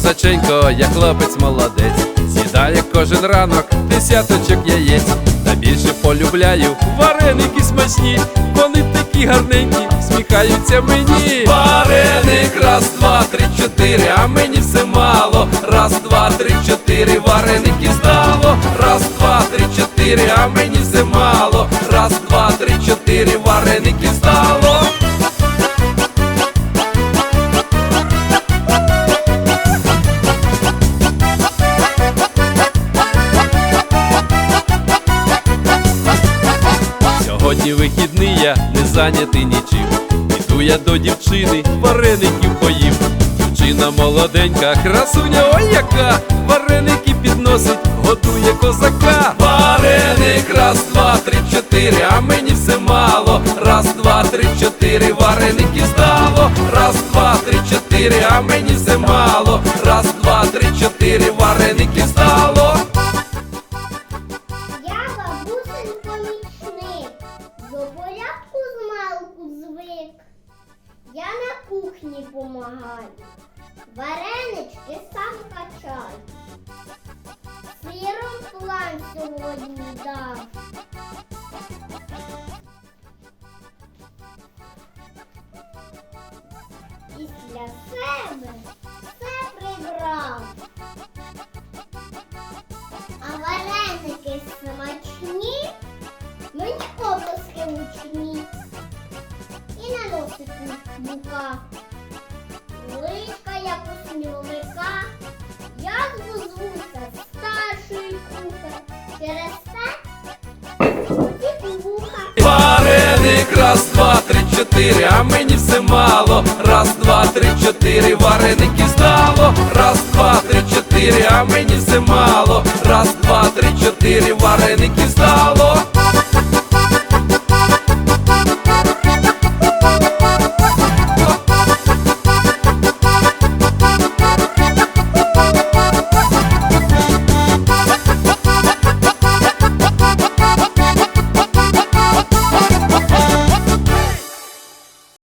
швидченько, як хлопець молодець. Сідає кожен ранок, десяточок яєць. Та більше полюбляю вареники смачні, вони такі гарненькі, сміхаються мені. Вареник, раз, два, три, чотири, а мені все мало. Раз, два, три, чотири, вареники здало. Раз, два, три, чотири, а мені все мало. Раз, два, три, чотири, вареники здало. Сьогодні вихідний я не зайнятий нічим. Іду я до дівчини, вареників поїв. Дівчина молоденька, красуня, ой яка, вареники підносить, готує козака. Вареник, раз, два, три, чотири, а мені все мало. Раз, два, три, чотири, вареники здало. Раз, два, три, чотири, а мені все мало. Раз, два, три, чотири, вареники здало. Я бабусин кухні помагаю, варенички сам качаю. Сиром план сьогодні дав. Після себе все прибрав. А вареники смачні, мені обласки учні. І мука. Личка, як у сміловика, я звуся старший кухар. Через це ті вуха. Вареник, раз, два, три, чотири, а мені все мало. Раз, два, три, чотири, вареники здало. Раз, два, три, чотири, а мені все мало. Раз, два, три, чотири, вареники здало.